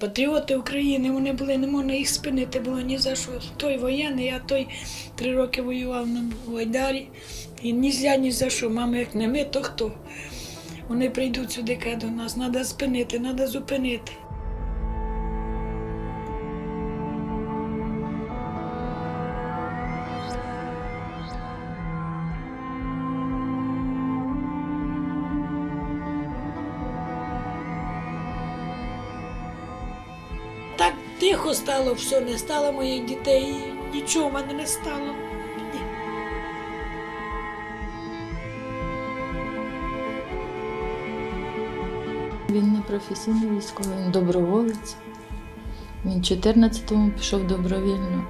Патріоти України, вони були, не можна їх спинити було ні за що. Той воєнний, а той три роки воював на Вайдарі. І ні зля, ні за що. Мама, як не ми, то хто? Вони прийдуть сюди каже до нас. Треба спинити, треба зупинити. Тихо стало, все, не стало моїх дітей, нічого в мене не стало. Він не професійний військовий, він доброволець. Він 14-му пішов добровільно.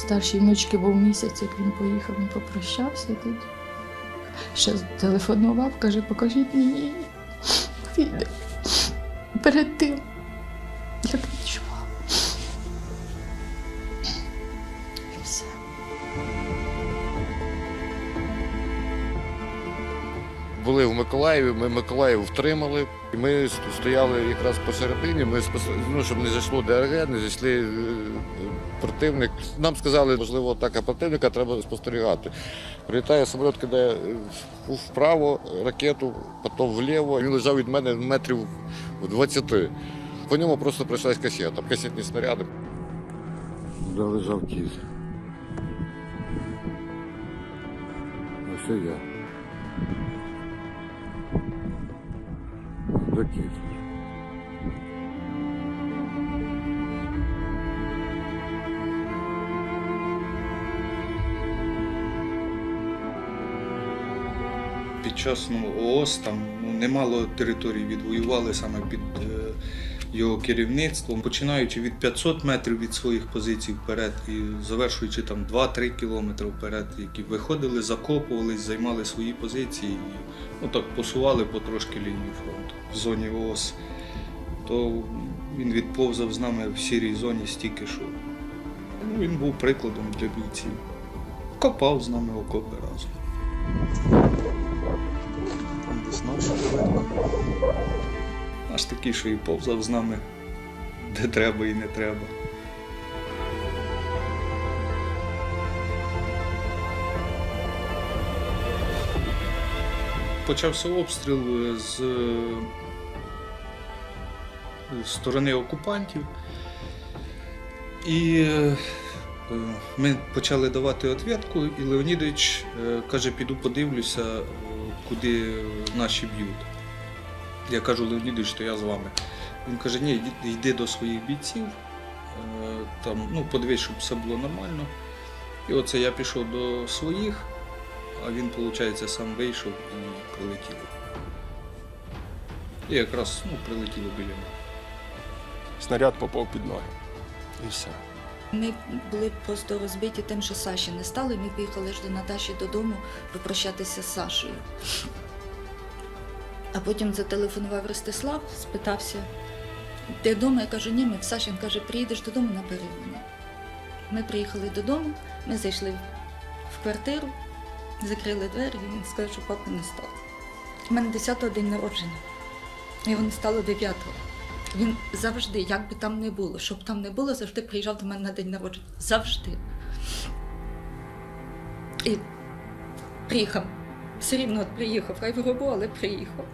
Старшій внучки був місяць, як він поїхав, він попрощався тут. Ще телефонував, каже, покажіть мені відео перед тим, як відчував. Були в Миколаєві, ми Миколаїв втримали. І ми стояли якраз посередині, ми ну, щоб не зайшло ДРГ, не зайшли е, противник. Нам сказали, можливо, атака противника, треба спостерігати. Прилітає самоліт, кидає вправо ракету, потім вліво. Він лежав від мене метрів в 20. По ньому просто прийшлась касета, касетні снаряди. Де лежав кіт. Ось я. Де? Під час ну, ООС там ну, немало територій відвоювали саме під е, його керівництвом, починаючи від 500 метрів від своїх позицій вперед і завершуючи там 2-3 кілометри вперед, які виходили, закопувались, займали свої позиції і ну, так посували потрошки лінію фронту в зоні ООС. То він відповзав з нами в сірій зоні стільки, що ну, він був прикладом для бійців. Копав з нами окопи разом. Там десь видно. Аж такий, що і повзав з нами, де треба і не треба. Почався обстріл е, з е, сторони окупантів. І е, ми почали давати відповідку, і Леонідович каже, піду подивлюся, куди наші б'ють. Я кажу, Леонідович, то я з вами. Він каже, ні, йди- до своїх бійців, е, там, ну, подивись, щоб все було нормально. І оце я пішов до своїх, а він, виходить, сам вийшов і прилетіло. І якраз ну, прилетіло біля мене. снаряд попав під ноги. І все. Ми були просто розбиті тим, що Саші не стало. Ми поїхали ж до Наташі додому попрощатися з Сашею. А потім зателефонував Ростислав, спитався, ти вдома? Я кажу, ні, ми в Саші. Він каже, приїдеш додому, набери мене. Ми приїхали додому, ми зайшли в квартиру, закрили двері, і він сказав, що папи не стало. У мене 10-го день народження. Його не стало 9-го. Він завжди, як би там не було, щоб там не було, завжди приїжджав до мене на день народження. Завжди. І приїхав. Все рівно от приїхав, хай в гробу, але приїхав.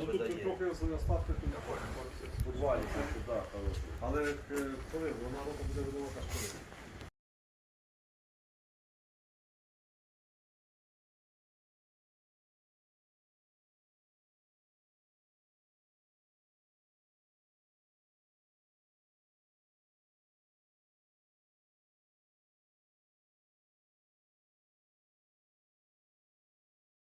Ну тут трохи остатки тут підвалюється, так, але е, коли вона буде видавати школи.